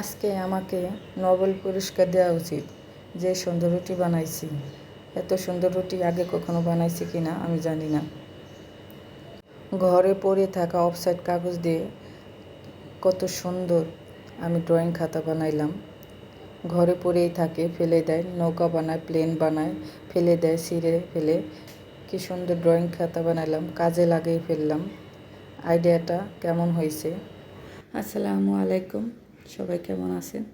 আজকে আমাকে নোবেল পুরস্কার দেওয়া উচিত যে সুন্দর রুটি বানাইছি। এত সুন্দর রুটি আগে কখনো বানাইছি কি না আমি জানি না। ঘরে পড়ে থাকা অফসাইড কাগজ দিয়ে কত সুন্দর আমি ড্রয়িং খাতা বানাইলাম। ঘরে পড়েই থাকে, ফেলে দেয়, নৌকা বানায় প্লেন বানায়, ফেলে দেয়, ছিঁড়ে ফেলে। কি সুন্দর ড্রয়িং খাতা বানাইলাম, কাজে লাগিয়ে ফেললাম। আইডিয়াটা কেমন হয়েছে? আসসালামু আলাইকুম। সবাই কেমন আছেন?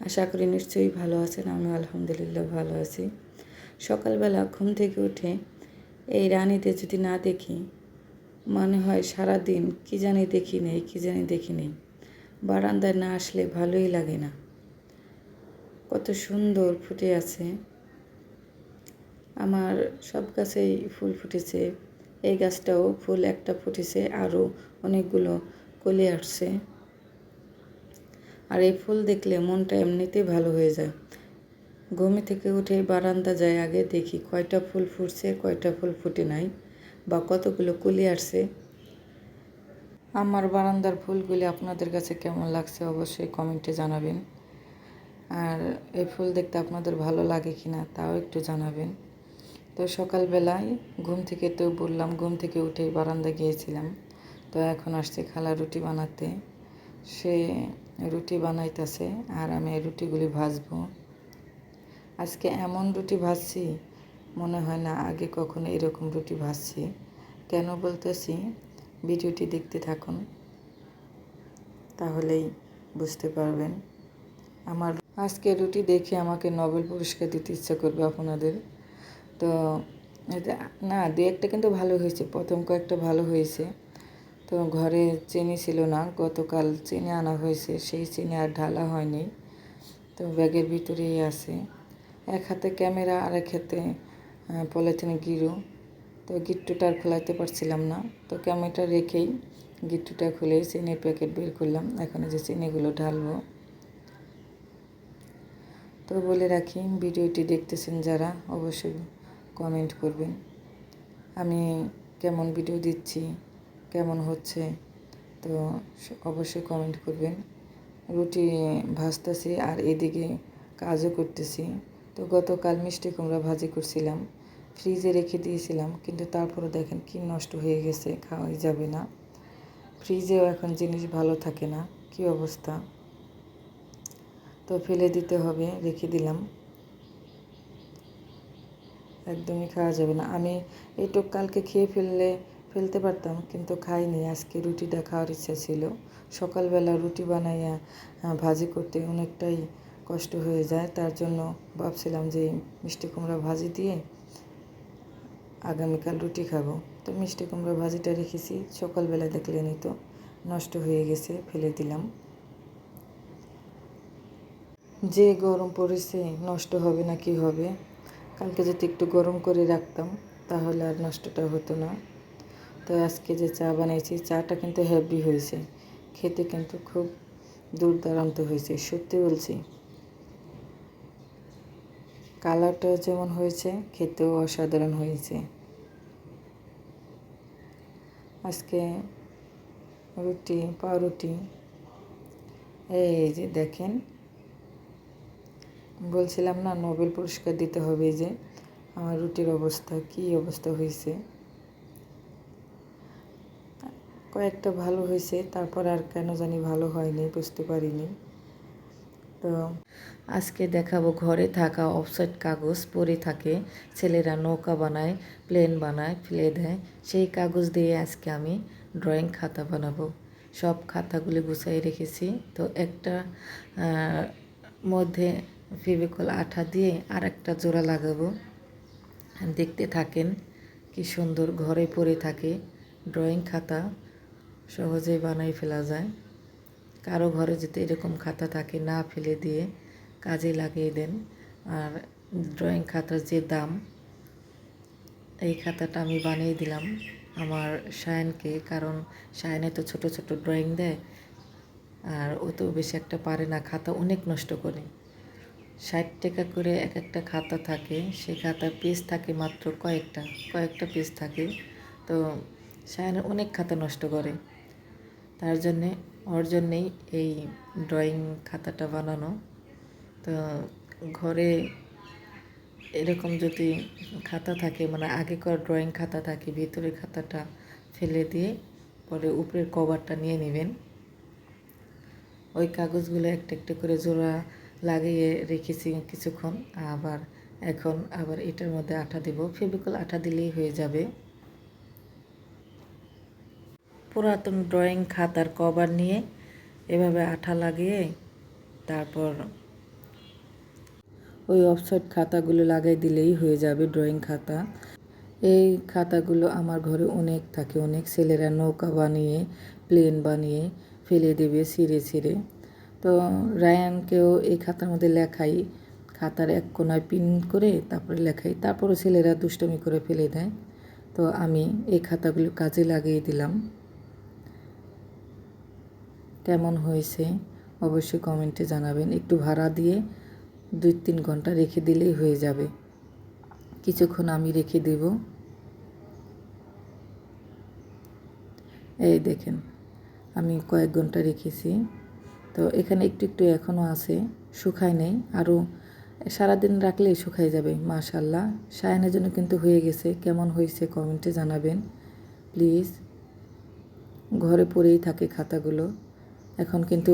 আশা করি নিশ্চয়ই ভালো আছেন আমি আলহামদুলিল্লাহ ভালো আছি। সকালবেলা ঘুম থেকে উঠে এই রানীতে যদি না দেখি, মনে হয় সারা দিন কী জানি দেখি নেই, কী জানি দেখি নেই। বারান্দায় না আসলে ভালোই লাগে না। কত সুন্দর ফুটে আছে। আমার সব গাছেই ফুল ফুটেছে। এই গাছটাও ফুল একটা ফুটেছে, আরও অনেকগুলো কলি আসছে। আর এই ফুল দেখলে মনটা এমনিতেই ভালো হয়ে যায়। ঘুমে থেকে উঠে বারান্দা যায় আগে দেখি কয়টা ফুল ফুটছে, কয়টা ফুল ফুটে নাই বা কতগুলো কুলি আসছে। আমার বারান্দার ফুলগুলি আপনাদের কাছে কেমন লাগছে অবশ্যই কমেন্টে জানাবেন। আর এই ফুল দেখতে আপনাদের ভালো লাগে কি না তাও একটু জানাবেন। তো সকালবেলায় ঘুম থেকে তো বললাম, ঘুম থেকে উঠে বারান্দা গিয়েছিলাম। তো এখন আসছে খালা রুটি বানাতে। সে রুটি বানাইতেছে আর আমি এই রুটিগুলি ভাজবো। আজকে এমন রুটি ভাজছি, মনে হয় না আগে কখনো এরকম রুটি ভাজছি। কেন বলতেছি? ভিডিওটি দেখতে থাকুন, তাহলেই বুঝতে পারবেন। আমার আজকে রুটি দেখে আমাকে নোবেল পুরস্কার দিতে ইচ্ছা করবে আপনাদের। তো, না দু একটা কিন্তু ভালো হয়েছে, প্রথম কয়েকটা ভালো হয়েছে। তো ঘরে চিনি ছিল না, গতকাল চিনি আনা হয়েছে, সেই চিনি আর ঢালা হয়নি। তো ব্যাগের ভিতরেই আছে। এক হাতে ক্যামেরা আর এক হাতে পলিথিনে গিরু। তো গিট্টুটা আর খোলাতে পারছিলাম না। তো ক্যামেরাটা রেখেই গিট্টুটা খুলে চিনির প্যাকেট বের করলাম। এখন যে চিনিগুলো ঢালবো। তো বলে রাখি, ভিডিওটি দেখতেছেন যারা, অবশ্যই কমেন্ট করবেন। আমি কেমন ভিডিও দিচ্ছি? কেমন হচ্ছে, তো অবশ্যই কমেন্ট করবেন। রুটি ভাজতেছি আর এদিকে কাজও করতেছি। তো গতকাল মিষ্টি কুমড়া ভাজি করছিলাম, ফ্রিজে রেখে দিয়েছিলাম, কিন্তু তারপরে দেখেন কি নষ্ট হয়ে গেছে, খাওয়াই যাবে না। ফ্রিজেও এখন জিনিস ভালো থাকে না, কি অবস্থা? তো ফেলে দিতে হবে, রেখে দিলাম। একদমই খাওয়া যাবে না। আমি এইটুক কালকে খেয়ে ফেললে ফেলতে পারতাম, কিন্তু খাইনি। আজকে রুটিটা খাওয়ার ইচ্ছা ছিল। সকালবেলা রুটি বানাইয়া ভাজি করতে অনেকটাই কষ্ট হয়ে যায়। তার জন্য ভাবছিলাম যে মিষ্টি কুমড়া ভাজি দিয়ে আগামীকাল রুটি খাব। তো মিষ্টি কুমড়া ভাজিটা রেখেছি। সকালবেলা দেখলেনি তো নষ্ট হয়ে গেছে, ফেলে দিলাম। যে গরম পড়েছে, নষ্ট হবে না কি হবে? কালকে যদি একটু গরম করে রাখতাম, তাহলে আর নষ্টটা হতো না। তো আজকে যে চা বানিয়েছি, চাটা কিন্তু হেভি হয়েছে। খেতে কিন্তু খুব দুর্দান্ত হয়েছে, সত্যি বলছি। কালারটাও যেমন হয়েছে, খেতেও অসাধারণ হয়েছে। আজকে রুটি, পাউরুটি, এই যে দেখেন, বলছিলাম না, নোবেল পুরস্কার দিতে হবে যে, আমার রুটির অবস্থা, কি অবস্থা হয়েছে। কয়েকটা ভালো হয়েছে, তারপর আর কেন জানি ভালো হয়নি, বুঝতে পারিনি। তো আজকে দেখাবো ঘরে থাকা অফসাইড কাগজ পরে থাকে, ছেলেরা নৌকা বানায়, প্লেন বানায়, ফেলে দেয়। সেই কাগজ দিয়ে আজকে আমি ড্রয়িং খাতা বানাবো। সব খাতাগুলি গুছাই রেখেছি। তো একটা মধ্যে ফেভিকল আঠা দিয়ে আর একটা জোড়া লাগাবো। দেখতে থাকেন কি সুন্দর ঘরে পড়ে থাকে ড্রয়িং খাতা। সহজেই বানাই ফেলা যায়। কারও ঘরে যদি এরকম খাতা থাকে, না ফেলে দিয়ে কাজে লাগিয়ে দেন। আর ড্রয়িং খাতার যে দাম, এই খাতাটা আমি বানিয়ে দিলাম আমার সায়নকে। কারণ সায়নে তো ছোট ছোট ড্রয়িং দেয়, আর ও তো বেশি একটা পারে না, খাতা অনেক নষ্ট করে। ষাট টাকা করে এক একটা খাতা থাকে সেই খাতার পেজ থাকে মাত্র কয়েকটা কয়েকটা পেজ থাকে। তো সায়নের অনেক খাতা নষ্ট করে। তার জন্যে, ওর জন্যেই এই ড্রয়িং খাতাটা বানানো। তো ঘরে এরকম যদি খাতা থাকে মানে আগেকার ড্রয়িং খাতা থাকে, ভিতরের খাতাটা ফেলে দিয়ে পরে উপরের কভারটা নিয়ে নেবেন। ওই কাগজগুলো একটা একটা করে জোড়া লাগিয়ে রেখেছি কিছুক্ষণ। আবার এখন, আবার এটার মধ্যে আঠা দেব। ফেবিকল আঠা দিলেই হয়ে যাবে। পুরাতন ড্রয়িং খাতার কভার নিয়ে এভাবে আঠা লাগিয়ে তারপর ওই অফসাইড খাতাগুলো লাগাই দিলেই হয়ে যাবে ড্রয়িং খাতা। এই খাতাগুলো আমার ঘরে অনেক থাকে, অনেক ছেলেরা নৌকা বানিয়ে প্লেন বানিয়ে ফেলে দেবে ছিঁড়ে ছিঁড়ে। তো রায়ানকেও এই খাতার মধ্যে লেখাই, খাতার এক কোনায় পিন করে তারপরে লেখাই তারপরে ছেলেরা দুষ্টমি করে ফেলে দেয়। তো আমি এই খাতাগুলো কাজে লাগিয়ে দিলাম। কেমন হয়েছে অবশ্যই কমেন্টে জানাবেন। একটু ভাড়া দিয়ে দুই তিন ঘণ্টা রেখে দিলেই হয়ে যাবে। কিছুক্ষণ আমি রেখে দেব। এই দেখেন, আমি কয়েক ঘণ্টা রেখেছি। তো এখানে একটু একটু এখনও আছে, শুকায় নেই। আরও সারাদিন রাখলেই শুকাই যাবে মাশাল্লাহ সায়নের জন্য কিন্তু হয়ে গেছে। কেমন হয়েছে কমেন্টে জানাবেন। প্লিজ, ঘরে পড়েই থাকে খাতাগুলো। এখন কিন্তু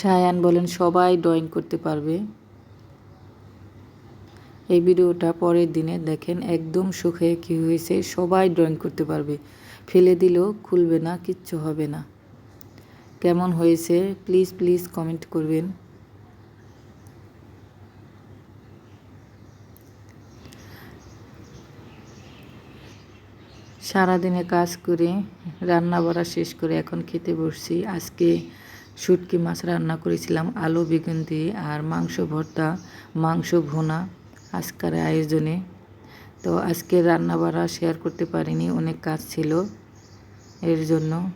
সায়ান বলেন সবাই ড্রয়িং করতে পারবে। এই ভিডিওটা পরের দিনে দেখেন একদম সুখে কী হয়েছে, সবাই ড্রয়িং করতে পারবে। ফেলে দিলেও খুলবে না, কিচ্ছু হবে না। কেমন হয়েছে, প্লিজ প্লিজ কমেন্ট করবেন। সারাদিনে কাজ করে, রান্না বাড়া শেষ করে এখন খেতে বসছি। আজকে শুটকি মাছ রান্না করেছিলাম, আলু, বেগুন দিয়ে, আর মাংস ভর্তা, মাংস ভুনা আজকের আয়োজনে। তো আজকে রান্না বাড়া শেয়ার করতে পারিনি, অনেক কাজ ছিল এর জন্য।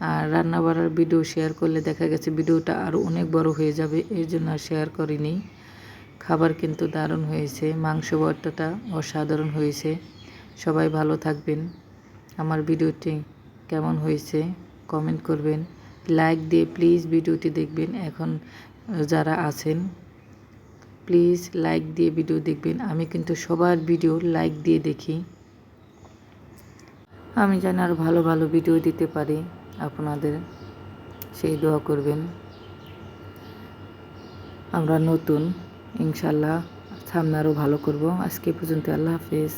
আর রান্না বাড়ার ভিডিও শেয়ার করলে দেখা গেছে ভিডিওটা আরও অনেক বড় হয়ে যাবে, এর জন্য আর শেয়ার করিনি। খাবার কিন্তু দারুণ হয়েছে, মাংস ভর্তাটা অসাধারণ হয়েছে। সবাই ভালো থাকবেন। আমার ভিডিওটি কেমন হয়েছে কমেন্ট করবেন। লাইক দিয়ে প্লিজ ভিডিওটি দেখবেন। এখন যারা আছেন প্লিজ লাইক দিয়ে ভিডিও দেখবেন। আমি কিন্তু সবার ভিডিও লাইক দিয়ে দেখি। আমি যেন আর ভালো ভালো ভিডিও দিতে পারি, আপনাদের সেই দোয়া করবেন। আমরা নতুন, ইনশাল্লাহ সামনে আরও ভালো করব। আজকে পর্যন্ত আল্লাহ হাফেজ।